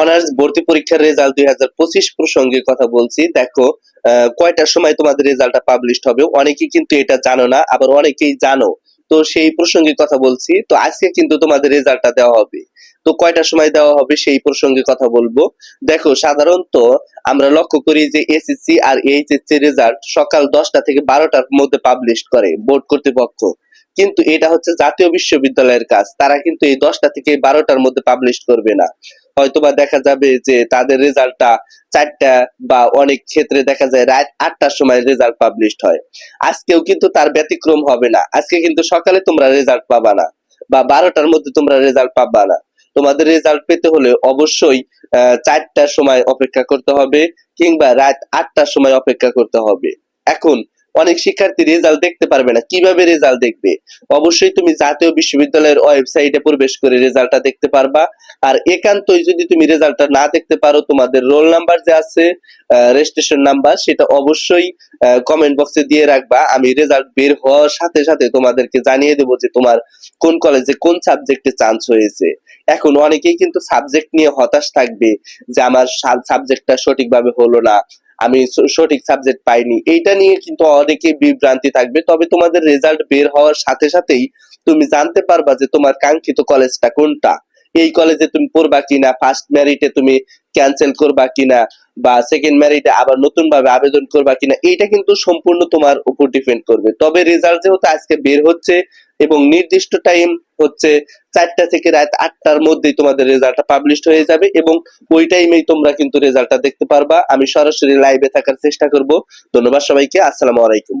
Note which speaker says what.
Speaker 1: Honours ভর্তি পরীক্ষার result দুই হাজার পঁচিশ প্রসঙ্গে কথা বলছি। দেখো কয়টার সময় তোমাদের রেজাল্টটা পাবলিশ হবে? অনেকেই কিন্তু এটা জানো না, আবার অনেকেই জানো। তো সেই প্রসঙ্গে কথা বলছি। তো আজকে কিন্তু তোমাদের রেজাল্টটা দেওয়া হবে। তো কয়টার সময় দেওয়া হবে সেই প্রসঙ্গে কথা বলব। দেখো, সাধারণত আমরা লক্ষ্য করি যে এসএসসি আর এইচএসসি রেজাল্ট সকাল দশটা থেকে বারোটার মধ্যে পাবলিশ করে বোর্ড কর্তৃপক্ষ। কিন্তু এটা হচ্ছে জাতীয় বিশ্ববিদ্যালয়ের কাজ। তারা কিন্তু এই দশটা থেকে বারোটার মধ্যে পাবলিশ করবে না। হয়তোবা দেখা যাবে যে তাদের রেজাল্টটা চারটা বা অনেক ক্ষেত্রে দেখা যায় রাত আটটার সময় রেজাল্ট পাবলিশড হয়। আজকেও কিন্তু তার ব্যতিক্রম হবে না। আজকে কিন্তু সকালে তোমরা রেজাল্ট পাবা না বা বারোটার মধ্যে তোমরা রেজাল্ট পাবা না। তোমাদের রেজাল্ট পেতে হলে অবশ্যই চারটার সময় অপেক্ষা করতে হবে কিংবা রাত আটটার সময় অপেক্ষা করতে হবে। এখন অনেক শিক্ষার্থী রেজাল্ট দেখতে পারবে না। কীভাবে রেজাল্ট দেখবে? অবশ্যই তুমি জাতীয় বিশ্ববিদ্যালয়ের ওয়েবসাইটে প্রবেশ করে রেজাল্টটা দেখতে পারবা। আর একান্তই যদি তুমি রেজাল্টটা না দেখতে পারো, তোমাদের রোল নাম্বার যে আছে রেজিস্ট্রেশন নাম্বার সেটা অবশ্যই কমেন্ট বক্সে দিয়ে রাখবা। আমি রেজাল্ট বের হওয়ার সাথে সাথে তোমাদেরকে জানিয়ে দেবো যে তোমার কোন কলেজে কোন সাবজেক্টে চান্স হয়েছে। এখন অনেকেই কিন্তু সাবজেক্ট নিয়ে হতাশ থাকবে যে আমার সাবজেক্টটা সঠিকভাবে হলো না। আমি সঠিক সাবজেক্ট পাইনি। এইটা নিয়ে কিন্তু অনেকে বিভ্রান্তি থাকবে। তবে তোমাদের রেজাল্ট বের হওয়ার সাথে সাথেই তুমি জানতে পারবা যে তোমার কাঙ্ক্ষিত কলেজটা কোনটা। এই কলেজে তুমি পড়বা কিনা ফার্স্ট ম্যারিটে তুমি ক্যান্সেল করবা কিনা, বা সেকেন্ড ম্যারিটে আবার নতুন ভাবে আবেদন করবা কিনা, এইটা কিন্তু সম্পূর্ণ তোমার উপর ডিপেন্ড করবে। তবে রেজাল্ট যেহেতু আজকে বের হচ্ছে এবং নির্দিষ্ট টাইম হচ্ছে চারটা থেকে রাত আটটার মধ্যেই তোমাদের রেজাল্টটা পাবলিশ হয়ে যাবে এবং ওই টাইমেই তোমরা কিন্তু রেজাল্টটা দেখতে পারবা। আমি সরাসরি লাইভে থাকার চেষ্টা করব। ধন্যবাদ সবাইকে। আসসালামু আলাইকুম।